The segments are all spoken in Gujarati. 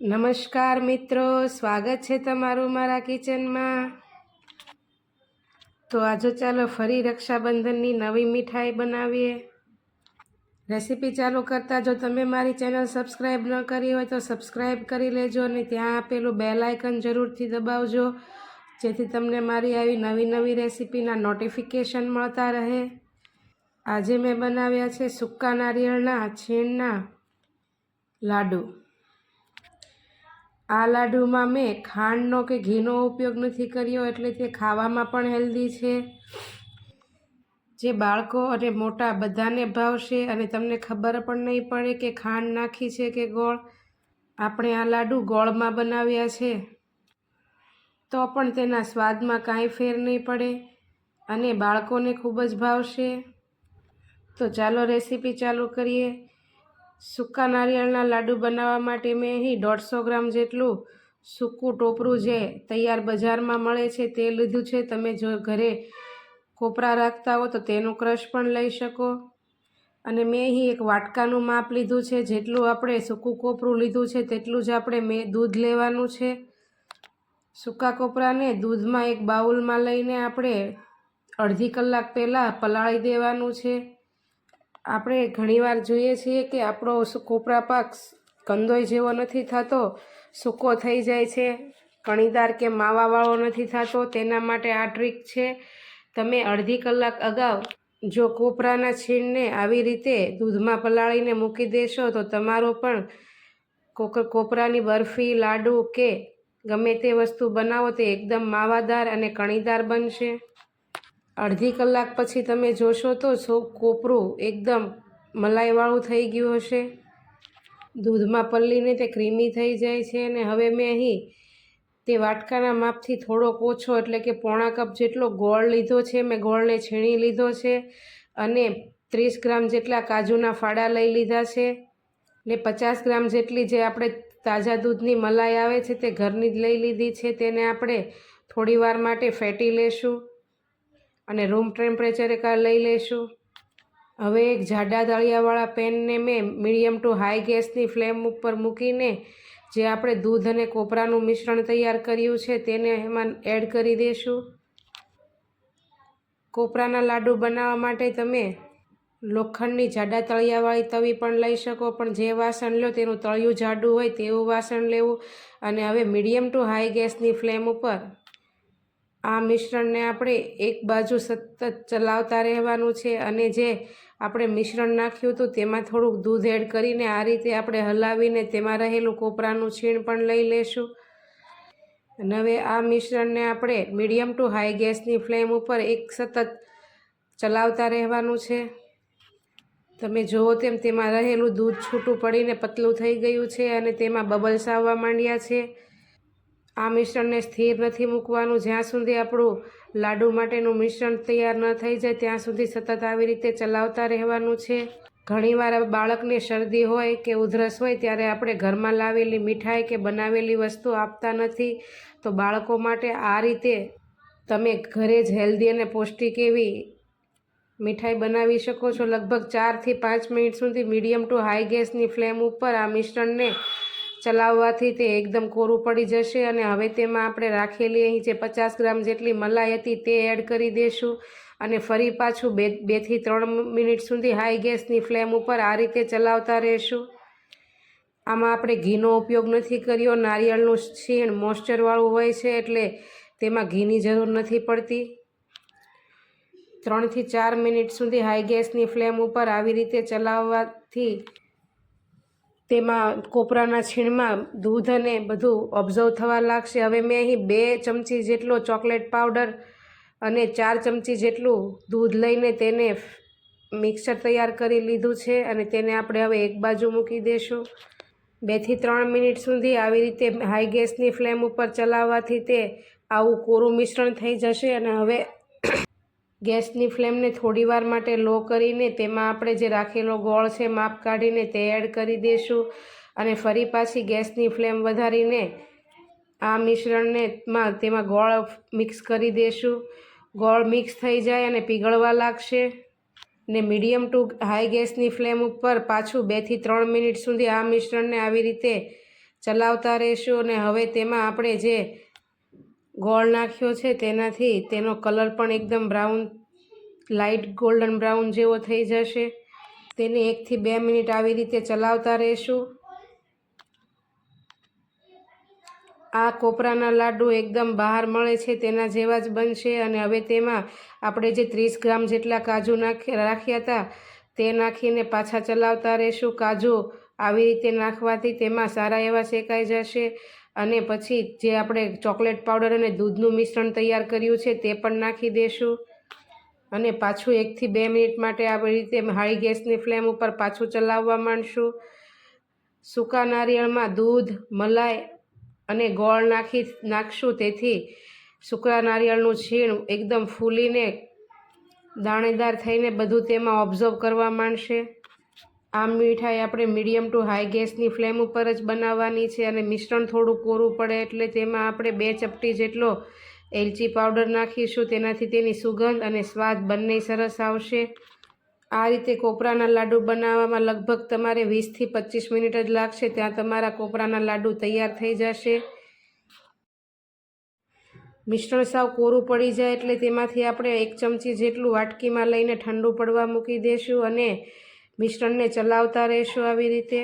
નમસ્કાર મિત્રો, સ્વાગત છે તમારું મારા કિચનમાં. તો આજે ચાલો ફરી રક્ષાબંધનની નવી મીઠાઈ બનાવીએ. રેસીપી ચાલુ કરતાં જો તમે મારી ચેનલ સબસ્ક્રાઈબ ન કરી હોય તો સબસ્ક્રાઈબ કરી લેજો અને ત્યાં આપેલું બેલ આઇકન જરૂરથી દબાવજો, જેથી તમને મારી આવી નવી નવી રેસીપીના નોટિફિકેશન મળતા રહે. આજે મેં બનાવ્યા છે સૂકા નારિયેળના છીણના લાડુ. આ લાડુમાં મેં ખાંડનો કે ઘીનો ઉપયોગ નથી કર્યો એટલે તે ખાવામાં પણ હેલ્ધી છે. જે બાળકો અને મોટા બધાને ભાવશે અને તમને ખબર પણ નહીં પડે કે ખાંડ નાખી છે કે ગોળ. આપણે આ લાડુ ગોળમાં બનાવ્યા છે. તો પણ તેના સ્વાદમાં કાંઈ ફેર નહીં પડે અને બાળકોને ખૂબ જ ભાવશે. તો ચાલો રેસીપી ચાલુ કરીએ. સૂકા નારિયેળના લાડુ બનાવવા માટે મેં અહીં દોઢસો ગ્રામ જેટલું સૂકું ટોપરું જે તૈયાર બજારમાં મળે છે તે લીધું છે. તમે જો ઘરે કોપરા રાખતા હો તો તેનું ક્રશ પણ લઈ શકો. અને મેં અહીં એક વાટકાનું માપ લીધું છે. જેટલું આપણે સૂકું કોપરું લીધું છે તેટલું જ આપણે મેં દૂધ લેવાનું છે. સૂકા કોપરાને દૂધમાં એક બાઉલમાં લઈને આપણે અડધી કલાક પહેલાં પલાળી દેવાનું છે. આપણે ઘણીવાર જોઈએ છીએ કે આપણો કોપરા પાક કંદોય જેવો નથી થતો, સૂકો થઈ જાય છે, કણીદાર કે માવાવાળો નથી થતો, તેના માટે આ ટ્રીક છે. તમે અડધી કલાક અગાઉ જો કોપરાના છીણને આવી રીતે દૂધમાં પલાળીને મૂકી દેશો, તો તમારો પણ કોપરાની બરફી, લાડુ કે ગમે તે વસ્તુ બનાવો, તે એકદમ માવાદાર અને કણીદાર બનશે. અડધી કલાક પછી તમે જોશો તો સો કોપરું એકદમ મલાઈવાળું થઈ ગયું હશે. દૂધમાં પલ્લીને તે ક્રીમી થઈ જાય છે અને હવે મેં અહીં તે વાટકાના માપથી થોડોક ઓછો, એટલે કે પોણા કપ જેટલો ગોળ લીધો છે. મેં ગોળને છીણી લીધો છે અને ત્રીસ ગ્રામ જેટલા કાજુના ફાડા લઈ લીધા છે. ને પચાસ ગ્રામ જેટલી જે આપણે તાજા દૂધની મલાઈ આવે છે તે ઘરની જ લઈ લીધી છે. તેને આપણે થોડીવાર માટે ફેટી લેશું. અને રૂમ ટેમ્પરેચરે કા લઈ લઈશું હવે એક જાડા તળિયાવાળા પેનને મેં મીડિયમ ટુ હાઈ ગેસની ફ્લેમ ઉપર મૂકીને જે આપણે દૂધ અને કોપરાનું મિશ્રણ તૈયાર કર્યું છે તેને એમાં એડ કરી દઈશું કોપરાના લાડુ બનાવવા માટે તમે લોખંડની જાડા તળિયાવાળી તવી પણ લઈ શકો, પણ જે વાસણ લો તેનું તળિયું જાડું હોય તેવું વાસણ લેવું. અને હવે મીડિયમ ટુ હાઈ ગેસની ફ્લેમ ઉપર આ મિશ્રણને આપણે એક બાજુ સતત ચલાવતા રહેવાનું છે અને જે આપણે મિશ્રણ નાખ્યું હતું તેમાં થોડુંક દૂધ એડ કરીને આ રીતે આપણે હલાવીને તેમાં રહેલું કોપરાનું છીણ પણ લઈ લેશું. અને હવે આ મિશ્રણને આપણે મીડિયમ ટુ હાઈ ગેસની ફ્લેમ ઉપર એક સતત ચલાવતા રહેવાનું છે. તમે જુઓ તેમ તેમાં રહેલું દૂધ છૂટું પડીને પતલું થઈ ગયું છે અને તેમાં બબલ્સ આવવા માંડ્યા છે. આ મિશ્રણને સ્થિર નથી મૂકવાનું. જ્યાં સુધી આપણું લાડુ માટેનું મિશ્રણ તૈયાર ન થઈ જાય, ત્યાં સુધી સતત આવી રીતે ચલાવતા રહેવાનું છે. ઘણીવાર બાળકને શરદી હોય કે ઉધરસ હોય, ત્યારે આપણે ઘરમાં લાવેલી મીઠાઈ કે બનાવેલી વસ્તુ આપતા નથી. તો બાળકો માટે આ રીતે તમે ઘરે જ હેલ્ધી અને પૌષ્ટિક એવી મીઠાઈ બનાવી શકો છો. લગભગ ચારથી પાંચ મિનિટ સુધી મીડિયમ ટુ હાઈ ગેસની ફ્લેમ ઉપર આ મિશ્રણને ચલાવવાથી તે એકદમ કોરું પડી જશે અને હવે તેમાં આપણે રાખેલી અહીં જે પચાસ ગ્રામ જેટલી મલાઈ હતી તે એડ કરી દઈશું અને ફરી પાછું બે બેથી ત્રણ મિનિટ સુધી હાઈ ગેસની ફ્લેમ ઉપર આ રીતે ચલાવતા રહેશું. આમાં આપણે ઘીનો ઉપયોગ નથી કર્યો. નારિયેળનું છીણ મોઇસ્ચરવાળું હોય છે એટલે તેમાં ઘીની જરૂર નથી પડતી. ત્રણથી ચાર મિનિટ સુધી હાઈ ગેસની ફ્લેમ ઉપર આવી રીતે ચલાવવાથી તેમાં કોપરાના છીણમાં દૂધ અને બધું ઓબ્ઝર્વ થવા લાગશે. હવે મેં અહીં બે ચમચી જેટલો ચોકલેટ પાવડર અને ચાર ચમચી જેટલું દૂધ લઈને તેને મિક્સર તૈયાર કરી લીધું છે અને તેને આપણે હવે એક બાજુ મૂકી દઈશું બેથી ત્રણ મિનિટ સુધી આવી રીતે હાઈ ગેસની ફ્લેમ ઉપર ચલાવવાથી તે આવું કોરું મિશ્રણ થઈ જશે અને હવે ગેસની ફ્લેમને થોડીવાર માટે લો કરીને તેમાં આપણે જે રાખેલો ગોળ છે માપ કાઢીને તે એડ કરી દઈશું અને ફરી પાછી ગેસની ફ્લેમ વધારીને આ મિશ્રણને માં તેમાં ગોળ મિક્સ કરી દઈશું ગોળ મિક્સ થઈ જાય અને પીગળવા લાગશે ને મીડિયમ ટુ હાઈ ગેસની ફ્લેમ ઉપર પાછું બેથી ત્રણ મિનિટ સુધી આ મિશ્રણને આવી રીતે ચલાવતા રહીશું અને હવે તેમાં આપણે જે ગોળ નાખ્યો છે તેનાથી તેનો કલર પણ એકદમ બ્રાઉન લાઇટ ગોલ્ડન બ્રાઉન જેવો થઈ જશે. તેને એકથી બે મિનિટ આવી રીતે ચલાવતા રહીશું. આ કોપરાના લાડુ એકદમ બહાર મળે છે, તેના જેવા જ બનશે અને હવે તેમાં આપણે જે ત્રીસ ગ્રામ જેટલા કાજુ નાખી, રાખ્યા હતા, તે નાખીને પાછા ચલાવતા રહેશું. કાજુ આવી રીતે નાખવાથી તેમાં સારા એવા શેકાઈ જશે. અને પછી જે આપણે ચોકલેટ પાવડર અને દૂધનું મિશ્રણ તૈયાર કર્યું છે તે પણ નાખી દેશું. અને પાછું એકથી બે મિનિટ માટે આવી રીતે હાઈ ગેસની ફ્લેમ ઉપર પાછું ચલાવવા માંડશું. સૂકા નારિયેળમાં દૂધ, મલાઈ અને ગોળ નાખી નાખશું. તેથી સૂકા નારિયેળનું છીણ એકદમ ફૂલીને દાણેદાર થઈને બધું તેમાં ઓબ્ઝર્વ કરવા માંડશે. આ મીઠાઈ આપણે મીડિયમ ટુ હાઈ ગેસની ફ્લેમ ઉપર જ બનાવવાની છે અને મિશ્રણ થોડું કોરું પડે એટલે તેમાં આપણે બે ચપટી જેટલો એલચી પાવડર નાખીશું. તેનાથી તેની સુગંધ અને સ્વાદ બંને સરસ આવશે. આ રીતે કોપરાના લાડુ બનાવવામાં લગભગ તમારે વીસથી પચીસ મિનિટ જ લાગશે. ત્યાં તમારા કોપરાના લાડુ તૈયાર થઈ જશે. મિશ્રણ સાવ કોરું પડી જાય એટલે તેમાંથી આપણે એક ચમચી જેટલું વાટકીમાં લઈને ઠંડુ પડવા મૂકી દઈશું અને મિશ્રણને ચલાવતા રહેશું આવી રીતે.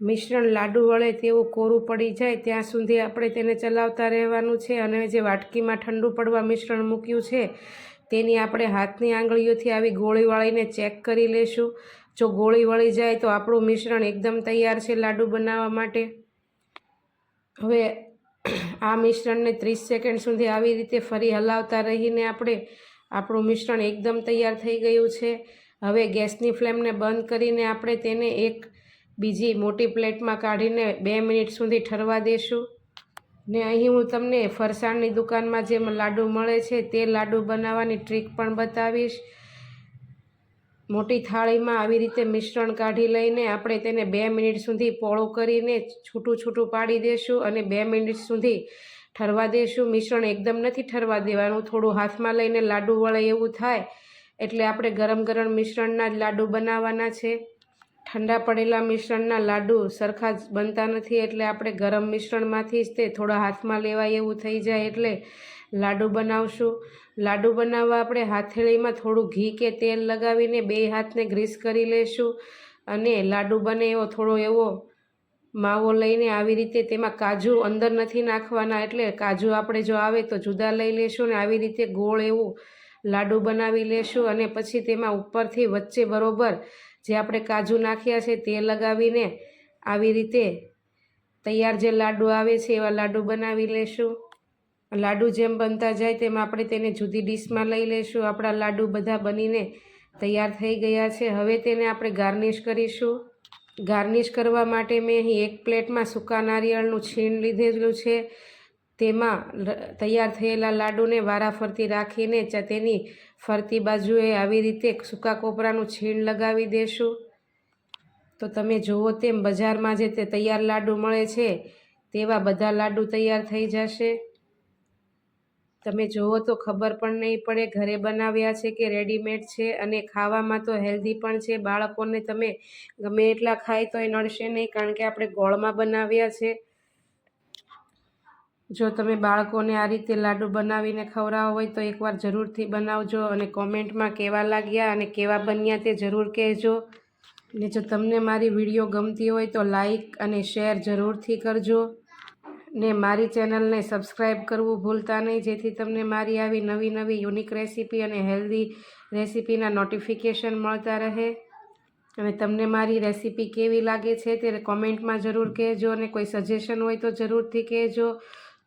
મિશ્રણ લાડુ વળે તેવું કોરું પડી જાય ત્યાં સુધી આપણે તેને ચલાવતા રહેવાનું છે અને જે વાટકીમાં ઠંડુ પડવા મિશ્રણ મૂક્યું છે તેની આપણે હાથની આંગળીઓથી આવી ગોળી વાળીને ચેક કરી લેશું. જો ગોળી વળી જાય તો આપણું મિશ્રણ એકદમ તૈયાર છે લાડુ બનાવવા માટે. હવે આ મિશ્રણને ત્રીસ સેકન્ડ સુધી આવી રીતે ફરી હલાવતા રહીને આપણે આપણું મિશ્રણ એકદમ તૈયાર થઈ ગયું છે. હવે ગેસની ફ્લેમને બંધ કરીને આપણે તેને એક બીજી મોટી પ્લેટમાં કાઢીને બે મિનિટ સુધી ઠરવા દેશું. ને અહીં હું તમને ફરસાણની દુકાનમાં જે લાડુ મળે છે તે લાડુ બનાવવાની ટ્રીક પણ બતાવીશ. મોટી થાળીમાં આવી રીતે મિશ્રણ કાઢી લઈને આપણે તેને બે મિનિટ સુધી પોળું કરીને છૂટું છૂટું પાડી દેશું અને બે મિનિટ સુધી ઠરવા દેશું. મિશ્રણ એકદમ નથી ઠરવા દેવાનું, થોડું હાથમાં લઈને લાડુ વળે એવું થાય એટલે આપણે ગરમ ગરમ મિશ્રણના જ લાડુ બનાવવાના છે. ઠંડા પડેલા મિશ્રણના લાડુ સરખા જ બનતા નથી એટલે આપણે ગરમ મિશ્રણમાંથી જ તે થોડા હાથમાં લેવાય એવું થઈ જાય એટલે લાડુ બનાવશું. લાડુ બનાવવા આપણે હાથેળીમાં થોડું ઘી કે તેલ લગાવીને બે હાથને ગ્રીસ કરી લેશું અને લાડુ બને એવો થોડો એવો માવો લઈને આવી રીતે તેમાં કાજુ અંદર નથી નાખવાના એટલે કાજુ આપણે જો આવે તો જુદા લઈ લેશું ને આવી રીતે ગોળ એવું લાડુ બનાવી લેશું અને પછી તેમાં ઉપરથી વચ્ચે બરોબર જે આપણે કાજુ નાખ્યા છે તે લગાવીને આવી રીતે તૈયાર જે લાડુ આવે છે એવા લાડુ બનાવી લેશું. લાડુ જેમ બનતા જાય તેમ આપણે તેને જુદી ડીશમાં લઈ લઈશું આપણા લાડુ બધા બનીને તૈયાર થઈ ગયા છે. હવે તેને આપણે ગાર્નિશ કરીશું. ગાર્નિશ કરવા માટે મેં અહીં એક પ્લેટમાં સૂકા નારિયેળનું છીણ લીધેલું છે. તેમાં તૈયાર થયેલા લાડુને વારાફરતી રાખીને તેની ફરતી બાજુએ આવી રીતે સૂકા કોપરાનું છીણ લગાવી દેશું. તો તમે જુઓ તેમ બજારમાં જે તે તૈયાર લાડુ મળે છે, તેવા બધા લાડુ તૈયાર થઈ જશે. તમે જુઓ તો ખબર પણ નહીં પડે ઘરે બનાવ્યા છે કે રેડીમેડ છે અને ખાવામાં તો હેલ્ધી પણ છે. બાળકોને તમે ગમે એટલા ખાય તો એ નડશે નહીં કારણ કે આપણે ગોળમાં બનાવ્યા છે. જો તમે બાળકોને આ રીતે લાડુ બનાવીને ખવડાવો હોય તો એકવાર જરૂરથી બનાવજો અને કોમેન્ટમાં કેવા લાગ્યા અને કેવા બન્યા તે જરૂર કહેજો. ને જો તમને મારી વીડિયો ગમતી હોય તો લાઈક અને શેર જરૂરથી કરજો. ને મારી ચેનલને સબસ્ક્રાઈબ કરવું ભૂલતા નહીં, જેથી તમને મારી આવી નવી નવી યુનિક રેસીપી અને હેલ્ધી રેસીપીના નોટિફિકેશન મળતા રહે. અને તમને મારી રેસીપી કેવી લાગે છે તે કોમેન્ટમાં જરૂર કહેજો અને કોઈ સજેશન હોય તો જરૂરથી કહેજો.